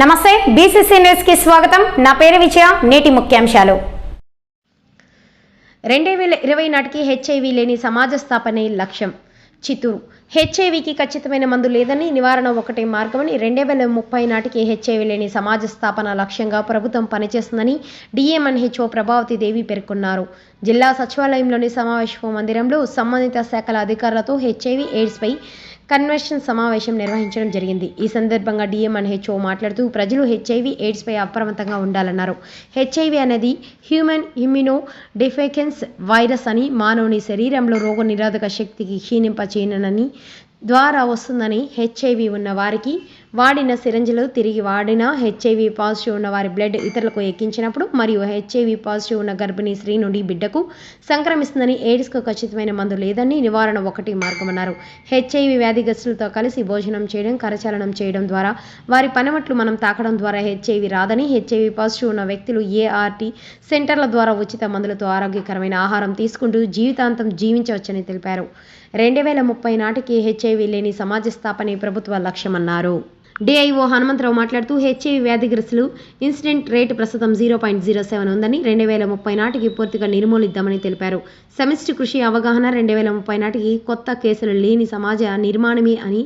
నమస్తే బీసీసీ న్యూస్కి స్వాగతం. నా పేరు విజయ నేటి ముఖ్యాంశాలు. రెండు వేల ఇరవై నాటికి హెచ్ఐవి లేని సమాజ స్థాపనే లక్ష్యం. చిత్తూరు. హెచ్ఐవికి ఖచ్చితమైన మందు లేదని నివారణ ఒకటే మార్గమని రెండు వేల ముప్పై నాటికి హెచ్ఐవి లేని సమాజ స్థాపన లక్ష్యంగా ప్రభుత్వం పనిచేస్తుందని డిఎంఎన్హెచ్ఓ ప్రభావతి దేవి పేర్కొన్నారు. జిల్లా సచివాలయంలోని సమావేశ మందిరంలో సంబంధిత శాఖల అధికారులతో హెచ్ఐవి ఎయిడ్స్పై కన్వెన్షన్ సమావేశం నిర్వహించడం జరిగింది. ఈ సందర్భంగా డిఎంఎన్హెచ్ఓ మాట్లాడుతూ ప్రజలు హెచ్ఐవి ఎయిడ్స్పై అప్రమత్తంగా ఉండాలన్నారు. హెచ్ఐవి అనేది హ్యూమన్ ఇమ్యునో డిఫెకెన్స్ వైరస్ అని మానవుని శరీరంలో రోగ నిరోధక శక్తికి క్షీణింపచేయనని ద్వారా వస్తుందని హెచ్ఐవి ఉన్న వారికి వాడిన సిరంజిలు తిరిగి వాడిన హెచ్ఐవి పాజిటివ్ ఉన్న వారి బ్లడ్ ఇతరులకు ఎక్కించినప్పుడు మరియు హెచ్ఐవి పాజిటివ్ ఉన్న గర్భిణీ స్త్రీ నుండి బిడ్డకు సంక్రమిస్తుందని ఎయిడ్స్కు ఖచ్చితమైన మందు లేదని నివారణ ఒకటి మార్గమన్నారు హెచ్ఐవి వ్యాధిగ్రస్తులతో కలిసి భోజనం చేయడం కరచాలనం చేయడం ద్వారా వారి పనిమట్లు మనం తాకడం ద్వారా హెచ్ఐవి రాదని హెచ్ఐవి పాజిటివ్ ఉన్న వ్యక్తులు ఏఆర్టీ సెంటర్ల ద్వారా ఉచిత మందులతో ఆరోగ్యకరమైన ఆహారం తీసుకుంటూ జీవితాంతం జీవించవచ్చని తెలిపారు. రెండు వేల ముప్పై నాటికి హెచ్ఐవి లేని సమాజ స్థాపనే ప్రభుత్వ లక్ష్యమన్నారు. డిఐఓ హనుమంతరావు మాట్లాడుతూ హెచ్ఐవి వ్యాధిగ్రస్తులు ఇన్సిడెంట్ రేటు ప్రస్తుతం జీరో పాయింట్ జీరో సెవెన్ ఉందని రెండు వేల ముప్పై నాటికి పూర్తిగా నిర్మూలిద్దామని తెలిపారు. సమిష్టి కృషి అవగాహన రెండు వేల ముప్పై నాటికి కొత్త కేసులు లేని సమాజ నిర్మాణమే అని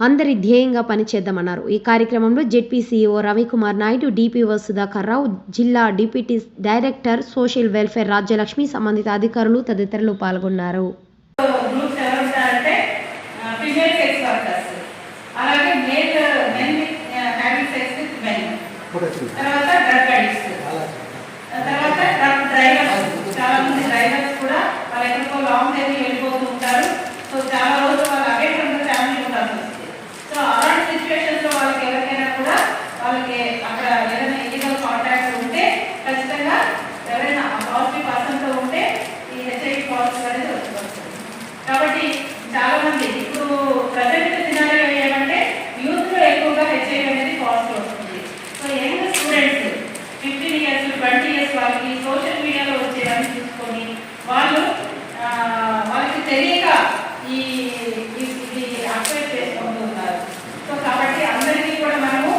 అందరి ధ్యేయంగా పనిచేద్దామన్నారు. ఈ కార్యక్రమంలో జెడ్పీసీఓ రవికుమార్ నాయుడు డిపిఓ సుధాకర్ రావు జిల్లా deputy director social welfare Rajyalakshmi సంబంధిత అధికారులు తదితరులు పాల్గొన్నారు గ్రూప్స్ ఎవరు ఉంటారంటే ఫిమేల్ సెక్స్ వర్కర్స్ అలాగే male men having sex with men తర్వాత డ్రగ్ అడిక్ట్స్ తర్వాత ట్రక్ డ్రైవర్స్ చాలా మంది డ్రైవర్స్ కూడా వాళ్ళు ఎక్కడికో లాంగ్ జర్నీ వెళ్ళిపోతూ ఉంటారు సో చాలా రోజులు వాళ్ళు అవే ఫ్రమ్ ఫ్యామిలీ ఉండాల్సి వస్తుంది సో అలాంటి సిచ్యువేషన్స్లో వాళ్ళకి ఎవరికైనా కూడా వాళ్ళకి అక్కడ ఏదైనా ఇల్లీగల్ కాంటాక్ట్ ఉంటే ఖచ్చితంగా ఎవరైనా పాజిటివ్ పర్సన్తో ఉంటే ఈ హెచ్ఐవి పాజిటివ్ అనేది వస్తుంది కాబట్టి చాలా మంది ఇప్పుడు ప్రజెంట్ సినారియో ఏమంటే యూత్లో ఎక్కువగా హెచ్ఐవి అనేది పాజిటివ్ వస్తుంది so young students fifteen years twenty years వాళ్ళకి సోషల్ మీడియాలో వచ్చేవన్నీ చూసుకొని వాళ్ళు ఆ, వాళ్ళకి తెలియక ఈ ఈ- ఇది అక్వైర్ చేసుకుంటూ ఉన్నారు సో కాబట్టి అందరికీ కూడా మనము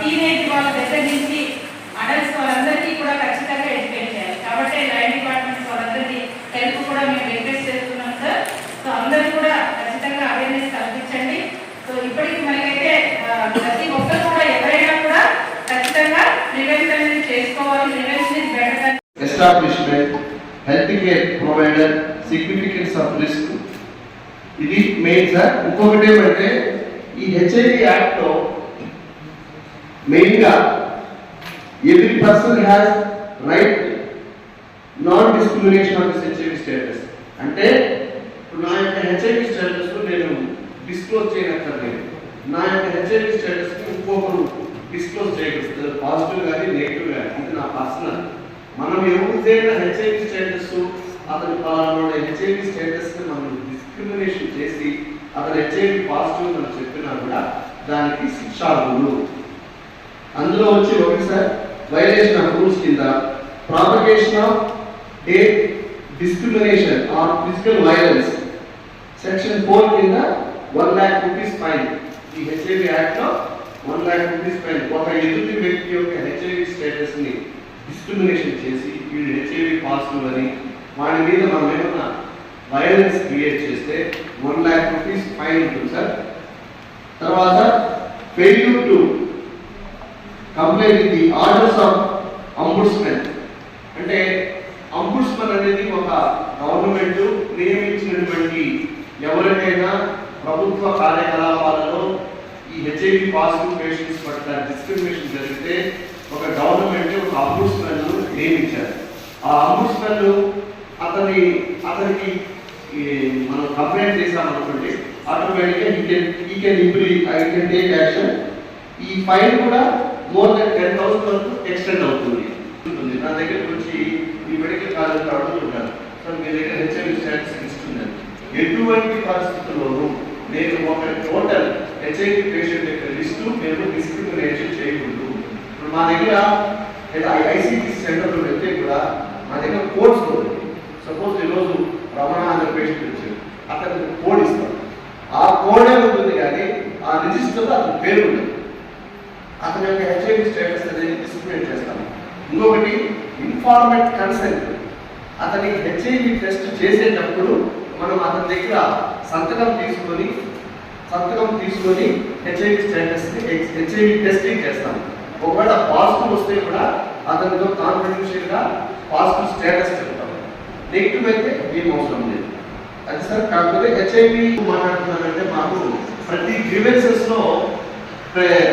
టీనేజ్ వాళ్ళ దగ్గర నుంచి అడల్ట్స్ వాళ్ళందరికీ కూడా ఖచ్చితంగా ఎడ్యుకేట్ చేయాలి కాబట్టి లైన్ డిపార్ట్మెంట్స్ వాళ్ళందరికీ హెల్ప్ కూడా మేము రిక్వెస్ట్ చేస్తున్నాం సార్ సో అందరూ కూడా ఖచ్చితంగా అవేర్నెస్ కల్పించండి సో ఇప్పటికి మనకైతే ప్రతి ఒక్కరు కూడా ఎవరైనా కూడా ఖచ్చితంగా ప్రివెన్షన్ చేసుకోవాలి prevention is better establishment, healthcare provider, significance of risk. ఇది మెయిన్ సార్ ఇంకొకటి ఏమంటే ఈ హెచ్ఐవి యాక్ట్లో మెయిన్గా every person has right non discrimination of this HIV status అంటే ఇప్పుడు నా యొక్క హెచ్ఐవి స్టేటస్ నేను డిస్క్లోజ్ చేయనక్కర్లేదు. నా యొక్క హెచ్ఐవి స్టేటస్ ఇంకొకరు డిస్క్లోజ్ చేయగలుగుతారు పాజిటివ్ కానీ నెగిటివ్ కానీ ఇది నా పర్సనల్. మనం ఎవరిదైనా హెచ్ఐవి స్టేటస్ అతని పలానా హెచ్ఐవి స్టేటస్ మనం డిస్క్రిమినేషన్ చేసి అతను హెచ్ఐవి పాజిటివ్ మనం చెప్పినా కూడా దానికి శిక్షార్హులు. అందులో వచ్చి ఒకటి సార్ వైలేషన్ ఆఫ్ రూల్స్ కింద propagation of date discrimination or physical violence section four కింద వన్ ల్యాక్ రూపీస్ ఫైన్ ఈ హెచ్ఐవి యాక్ట్లో వన్ ల్యాక్ రూపీస్ ఫైన్ ఒక ఎదుటి వ్యక్తి యొక్క హెచ్ఐవి స్టేటస్ని డిస్క్రిమినేషన్ చేసి వీడు హెచ్ఐవి పాజిటివ్ అని వాడి మీద మనం ఏమన్నా వైలెన్స్ క్రియేట్ చేస్తే వన్ ల్యాక్ రూపీస్ ఫైన్ ఉంటుంది సార్ తర్వాత failure to complaint the orders of ombudsmen అంటే అంబుడ్స్మెన్ అనేది ఒక గవర్నమెంట్ నియమించినటువంటి ఎవరికైనా ప్రభుత్వ కార్యకలాపాలలో ఈ హెచ్ఐవి పాజిటివ్ పేషెంట్స్ పట్ల డిస్క్రిమినేషన్ జరిగితే ఒక గవర్నమెంట్ ఒక అంబుడ్స్మెన్ నియమించారు. ఆ అంబుడ్స్మెన్ అతని అతనికి మనం కంప్లైంట్ చేసామనుకోండి ఆటోమేటిక్గా ఈ కెన్ ఈ can improve I can take action ఈ ఫైన్ కూడా మోర్ దెన్ టెన్ థౌసండ్ వరకు ఎక్స్టెండ్ అవుతుంది. ఉంటుంది. నా దగ్గర నుంచి ఈ మెడికల్ కాలేజ్ అడుగుతుంటారు సార్ మీ దగ్గర హెచ్ఐవి స్టాటస్ ఇస్తున్నారు. ఎటువంటి పరిస్థితి స్టేట్ పేషెంట్ యొక్క లిస్టు మేము డిస్క్రిమినేషన్ చేయకూడదు. ఇప్పుడు మా దగ్గర లేదా ఐసీటీ సెంటర్లో వెళ్తే కూడా మా దగ్గర కోడ్స్ సపోజ్ ఈరోజు రమణ అనే పేషెంట్ వచ్చారు అతనికి కోడ్ ఇస్తాం. ఆ కోడే ఉంటుంది కానీ ఆ రిజిస్టర్లో అతని పేరు ఉంటుంది అతని యొక్క హెచ్ఐవి స్టేటస్ అనేది డిస్క్రిమినేట్ చేస్తాం. ఇంకొకటి ఇన్ఫార్మేట్ కన్సెంట్. అతనికి హెచ్ఐవి టెస్ట్ చేసేటప్పుడు మనం అతని దగ్గర సంతకం తీసుకొని సంతకం తీసుకొని హెచ్ఐవి స్టేటస్ హెచ్ఐవి టెస్టింగ్ చేస్తాం. ఒకవేళ పాజిటివ్ వస్తే కూడా అతనితో కాన్ఫిడెన్షియల్గా పాజిటివ్ స్టేటస్ చెప్తాం. నెగిటివ్ అయితే ఏం అవసరం లేదు. అది సార్ కాకపోతే హెచ్ఐవి మాట్లాడుతున్నారంటే మాకు ప్రతి గ్రీవెన్సెస్లో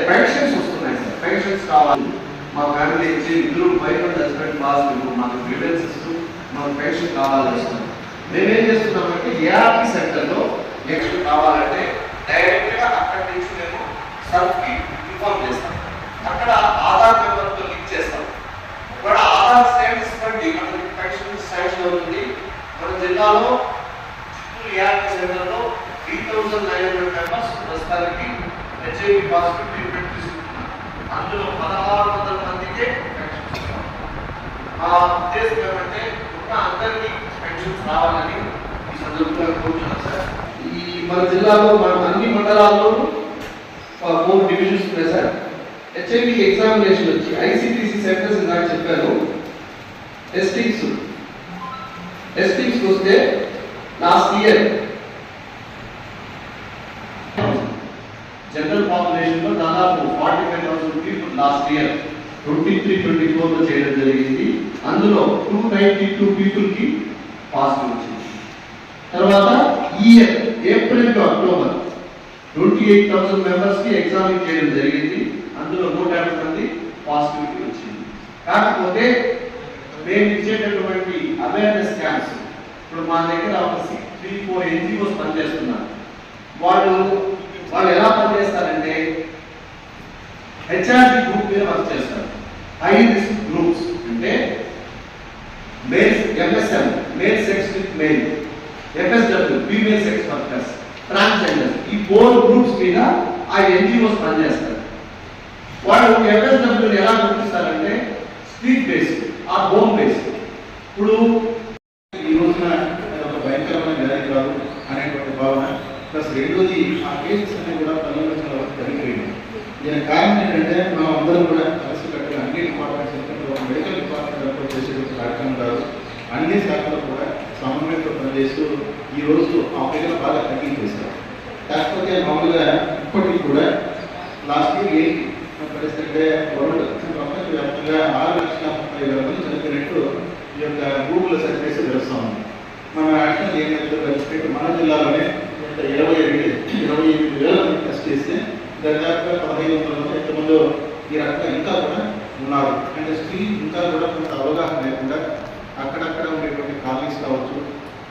పెన్షన్స్ వస్తున్నాయి సార్. పెన్షన్స్ కావాలి. మా ఫ్యామిలీ ఇచ్చి ఇద్దరు బయట హస్బెండ్ పాజిటివ్ మాకు గ్రీవెన్సెస్ మాకు పెన్షన్ కావాలని వస్తున్నాం మేమేం చేస్తున్నామంటే ఏఆర్పి సెంటర్లో నెక్స్ట్ కావాలంటే డైరెక్ట్గా అక్కడ అక్కడి నుంచి మేము సర్ఫ్కి ఇన్ఫార్మ్ చేస్తాం. అక్కడ ఆధార్ నెంబర్తో లింక్ చేస్తాం. ఒకవేళ ఆధార్ స్టేటస్ బట్టి మనకి పెన్షన్ స్టేటస్లో ఉంది మన జిల్లాలో చిత్తూరు యాక్ట్ సెంటర్లో three thousand nine hundred members ప్రస్తుతానికి హెచ్ఐవి పాజిటివ్ ట్రీట్మెంట్ తీసుకుంటున్నారు. అందులో పదహారు వందల మందికే పెన్షన్ మా ఉద్దేశం ఏమంటే ఉన్న అందరికీ పెన్షన్స్ రావాలని ఈ సందర్భంగా మన జిల్లాలో మన అన్ని మండలాల్లోనూ ఫోర్ డివిజన్స్ ఉన్నాయి సార్. హెచ్ఐవి ఎగ్జామినేషన్ వచ్చి ఐసిటిసి సెంటర్స్ ఇందాక చెప్పాను. టెస్టింగ్స్ టెస్టింగ్స్ వస్తే లాస్ట్ ఇయర్ జనరల్ పాపులేషన్లో దాదాపు forty five thousand people last year twenty three twenty ఫోర్లో చేయడం జరిగింది. అందులో టూ నైన్టీ టూ పీపుల్కి పాజిటివ్ వచ్చింది. తర్వాత ఈ year April to October twenty eight thousand మెంబర్స్కి ఎగ్జామిన్ చేయడం జరిగింది. అందులో నూట యాభై మంది పాజిటివిటీ వచ్చింది. కాకపోతే మేము ఇచ్చేటటువంటి అవేర్నెస్ క్యాంప్స్ ఇప్పుడు మా దగ్గర ఒక సిక్స్ త్రీ ఫోర్ ఎన్జిఓస్ పనిచేస్తున్నారు. వాళ్ళు వాళ్ళు ఎలా పనిచేస్తారంటే హెచ్ఆర్డి గ్రూప్ మీద వర్క్ చేస్తారు. హై రిస్క్ గ్రూప్స్ అంటే male MSM male sex with male FSW female sex workers transgender ఈ ఫోర్ గ్రూప్స్ మీద ఆ ఎన్జిఓస్ పనిచేస్తారు. వాళ్ళు ఎఫ్ఎస్డబ్ల్యూని ఎలా గుర్తిస్తారంటే స్ట్రీట్ బేస్డ్ ఆ హోమ్ బేస్డ్. ఇప్పుడు ఈ రోజున ఒక భయంకరమైన వ్యాధి కాదు అనేటువంటి భావన ప్లస్ రెండోది ఆ కేసెస్ అన్ని కూడా పరిగణించిన వరకు తగ్గిపోయింది దీనికి కారణం ఏంటంటే మనం అందరం కూడా కలిసి కట్టుగా అన్ని డిపార్ట్మెంట్స్ మెడికల్ డిపార్ట్మెంట్ చేసేటువంటి కార్యక్రమం కాదు. అన్ని శాఖలు కూడా సమన్వయంతో పనిచేస్తూ ఈ ఆ ప్రజలు బాగా తగ్గించేశారు కాకపోతే మామూలుగా ఇప్పటికీ కూడా లాస్ట్ ఇయర్ ఏంటి పరిస్థితి వరల్డ్ ప్రపంచవ్యాప్తంగా ఆరు లక్షల ముప్పై వేల మంది చనిపోయినట్టు ఈ యొక్క గూగుల్ సెర్చ్ చేసి తెలుస్తా ఉంది. మన నేషనల్ ఏంటంటే మన జిల్లాలోనే ఇరవై రెండు ఇరవై ఎనిమిది వేల మంది టెస్ట్ చేస్తే దాదాపుగా పదహైదు వందల మంది ఎంతమంది ఈ రకంగా ఇంకా కూడా ఉన్నారు. అంటే స్త్రీ ఇంకా కూడా కొంత అవగాహన లేకుండా అక్కడక్కడ ఉండేటువంటి కాలనీస్ కావచ్చు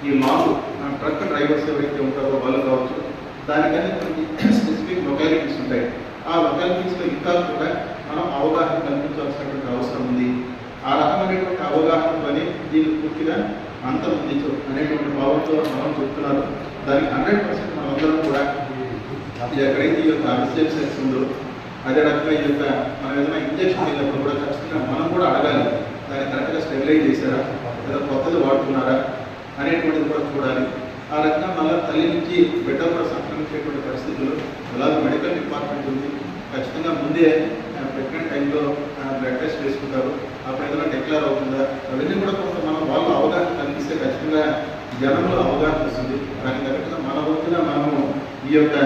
ఈ మాకు ట్రక్ డ్రైవర్స్ ఎవరైతే ఉంటారో వాళ్ళు కావచ్చు దానికన్నా కొన్ని స్పెసిఫిక్ లొకాలిటీస్ ఉంటాయి. ఆ లొకాలిటీస్లో ఇంకా కూడా మనం అవగాహన కల్పించాల్సినటువంటి అవసరం ఉంది. ఆ రకమైనటువంటి అవగాహన పని దీన్ని పూర్తిగా అంతమొందించు అనేటువంటి భావంతో మనం చెప్తున్నారు. దానికి హండ్రెడ్ పర్సెంట్ మనందరం కూడా ఎక్కడైతే ఈ యొక్క అన్సేఫ్ సెక్స్ ఉందో అదే రకంగా ఈ యొక్క మనం ఏదైనా ఇంజక్షన్ వెళ్ళినప్పుడు కూడా ఖచ్చితంగా మనం కూడా అడగాలి. దాన్ని కరెక్ట్గా స్టెబిలైజ్ చేశారా? లేదా కొత్తది వాడుతున్నారా? అనేటువంటిది కూడా చూడాలి. ఆ రకంగా మళ్ళీ తల్లి నుంచి బిడ్డ కూడా సంక్రమించేటువంటి పరిస్థితులు అలాగే మెడికల్ డిపార్ట్మెంట్ ఉంది. ఖచ్చితంగా ముందే ప్రెగ్నెంట్ టైంలో బ్లడ్ టెస్ట్ వేసుకుంటారు అప్పుడు ఏదైనా డిక్లేర్ అవుతుందా? అవన్నీ కూడా కొంత మనం వాళ్ళు అవగాహన కల్పిస్తే ఖచ్చితంగా జనంలో అవగాహన వస్తుంది. దానికి తగ్గట్టుగా మన వంతున మనము ఈ యొక్క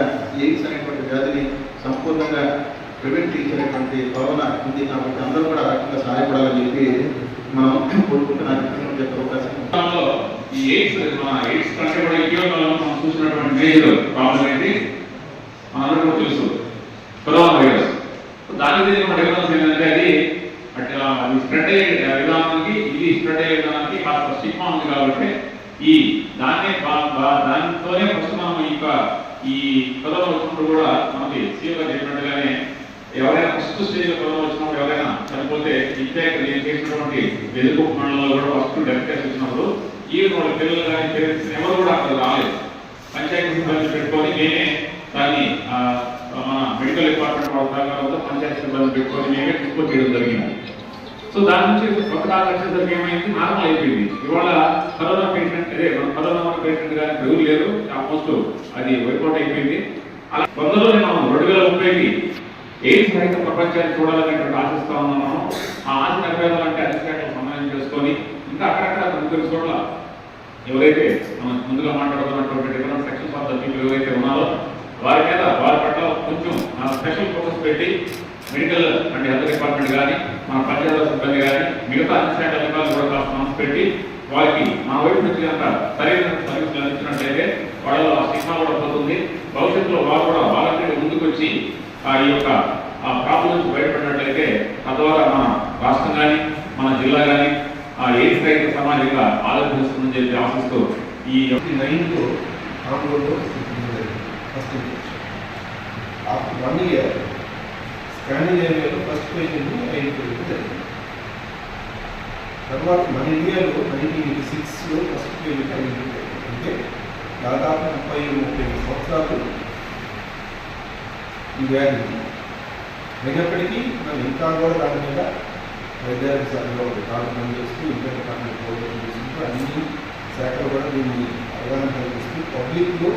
ఎయిడ్స్ అనేటువంటి వ్యాధిని సంపూర్ణంగా ప్రివెంట్ చేసేటువంటి భావన ఉంది. కాబట్టి అందరూ కూడా ఆ రకంగా సహాయపడాలని చెప్పి మనం కోరుకుంటున్నాను. చెప్పే అవకాశం? ఈ ఎయిడ్స్ మన ఎయిడ్స్ కంటే కూడా ఇటీవల మనం చూసినటువంటి మేజర్ ప్రాబ్లం ఏంటి? మనందరూ కూడా తెలుసు కరోనా వైరస్ దాని గురించి మన డిఫరెన్స్ ఏంటంటే అది అట్లా అది స్ప్రెడ్ అయ్యే విధానానికి ఇది స్ప్రెడ్ అయ్యే విధానానికి కాస్త స్టిగ్మా ఉంది కాబట్టి ఈ దాన్నే దానితోనే ఫస్ట్ మనం ఇంకా ఈ కరోనా వచ్చినప్పుడు కూడా మనకి సీఎం చెప్పినట్టుగానే ఎవరైనా ఫస్ట్ స్టేజ్ కరోనా వచ్చినప్పుడు ఎవరైనా చనిపోతే ఇంపాక్ట్ నేను చేసినటువంటి వెలుగు మండలంలో కూడా ఫస్ట్ డెత్ కేసు వచ్చినప్పుడు ఈ వాళ్ళ పిల్లలు కానీ పేరెంట్స్ ఎవరు కూడా అక్కడ రాలేదు. పంచాయతీ సిబ్బంది పెట్టుకొని నేనే దాన్ని మన మెడికల్ డిపార్ట్మెంట్ వాళ్ళ సహకారంతో పంచాయతీ సిబ్బంది పెట్టుకొని నేనే ట్రిప్ చేయడం జరిగింది. సో దాని నుంచి కొత్త కాలం వచ్చేసరికి ఏమైంది? నార్మల్ అయిపోయింది. ఇవాళ కరోనా పేషెంట్ అదే మన కరోనా పేషెంట్ కానీ ఎవరు లేరు. ఆల్మోస్ట్ అది వైపౌట్ అయిపోయింది. అలా తొందరలోనే మనం రెండు వేల ముప్పైకి ఎయిడ్స్ రహిత ప్రపంచాన్ని చూడాలనేటువంటి ఆశిస్తా ఉన్నాం మనం. ఆ ఆశ నెరవేరాలంటే అధికారులు సమన్వయం చేసుకొని ఇంకా అక్కడక్కడ ముగ్గురు చోట్ల ఎవరైతే మనం ముందుగా మాట్లాడుతున్నటువంటి different sections of the people ఎవరైతే ఉన్నారో వారి మీద వారి పట్ల కొంచెం స్పెషల్ ఫోకస్ పెట్టి మెడికల్ అండ్ హెల్త్ డిపార్ట్మెంట్ కానీ మన పంచాయతీ సిబ్బంది కానీ మిగతా అన్ని శాఖ అధికారులు కూడా కాస్త మనసు పెట్టి వారికి మా వైపు నుంచి కనుక సరైన సర్వీసులు అందించినట్లయితే వాళ్ళలో ఆ స్టిగ్మా కూడా పోతుంది. భవిష్యత్తులో వారు కూడా వాలంటీర్ ముందుకు వచ్చి ఆ ఈ యొక్క ఆ ప్రాబ్లం నుంచి బయటపడినట్లయితే తద్వారా మన రాష్ట్రం కానీ మన జిల్లా కానీ ఆ ఎయిడ్స్ రైతు సమాజంగా ఆలోచిస్తుందని చెప్పి ఆశిస్తూ ఈ యొక్క నైన్లో ఆంధ్రలో ఫస్ట్ ఆఫ్టర్ వన్ ఇయర్ స్కాండినేవియాలో ఫస్ట్ పేషెంట్ ఐడెంటిఫై జరిగింది. తర్వాత మన ఇండియాలో నైన్టీన్ ఎయిటీ సిక్స్లో ఫస్ట్ పేషెంట్ ఐడెంటిఫై అంటే దాదాపు ముప్పై ముప్పై సంవత్సరాలు ఈ వ్యాధి అయినప్పటికీ మనం ఇంకా కూడా దాని మీద వైద్యాధిక శాఖలో కార్యక్రమం చేస్తూ ఇంకా డిపార్ట్మెంట్ ప్రోగ్రామ్ చేసుకుంటూ అన్ని శాఖలు కూడా దీన్ని అవగాహన కల్పిస్తూ పబ్లిక్లో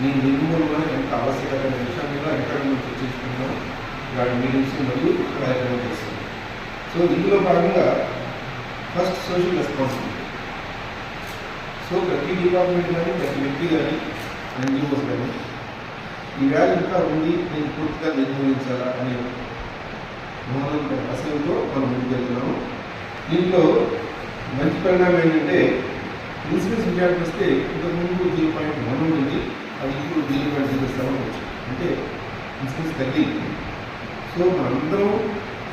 నేను నిర్మూలన ఎంత ఆవశ్యకమైన అనే విషయం మీద ఇంకా మనం చర్చించుకున్నాం ఇలాంటి మీటింగ్స్ మరియు కార్యక్రమం చేస్తున్నాం సో ఇందులో భాగంగా ఫస్ట్ సోషల్ రెస్పాన్సిబిలిటీ. సో ప్రతి డిపార్ట్మెంట్ కానీ ప్రతి వ్యక్తి కానీ ఎన్జిఓస్ కానీ ఈ వ్యాధి ఇంకా ఉంది నేను పూర్తిగా నిర్మూలించాలా అనే మోహన్ అసలుతో మనం ముందుకెళ్తున్నాము దీంట్లో మంచి పరిణామం ఏంటంటే ఇన్సూరెన్స్ విషయానికి వస్తే ఇంతకుముందు జీరో పాయింట్ వన్ ఉంది. అది ఇప్పుడు జీరో పాయింట్ జీరో సెవెన్ వచ్చింది. అంటే ఇన్సూరెన్స్ తగ్గింది సో మనందరం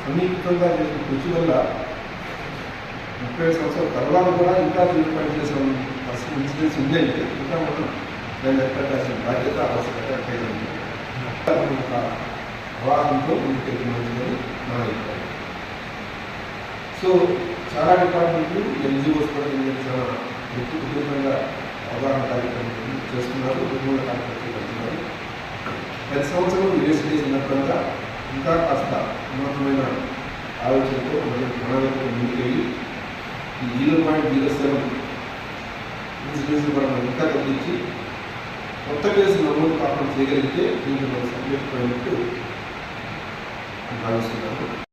సమీకృతంగా చేసిన కృషి వల్ల ముప్పై సంవత్సరాల తర్వాత కూడా ఇంకా zero point zero seven percent insurance ఉందంటే ఇంకా మనం దాన్ని ఎక్కడాల్సిన బాధ్యత ఆవశ్యకత ఎంతైనా ఉంటే మంచిదని అవగాహనతో నా అభిప్రాయం సో చాలా డిపార్ట్మెంట్లు ఎన్జిఓస్ కూడా చాలా వ్యక్తిగతంగా అవగాహన కార్యక్రమం చేస్తున్నారు నిర్మూలన కార్యక్రమం చేస్తున్నారు. ప్రతి సంవత్సరం వేస్ట్ చేసినట్లుగా ఇంకా కాస్త ఉన్నతమైన ఆలోచనతో మన ప్రణాళికతో ముందుకెళ్ళి ఈ zero point zero seven incidence మనం ఇంకా తగ్గించి కొత్త కేసు నమోదు కాకుండా చేయగలిగితే దీనికి మనం సబ్జెక్ట్ ভালো ছিল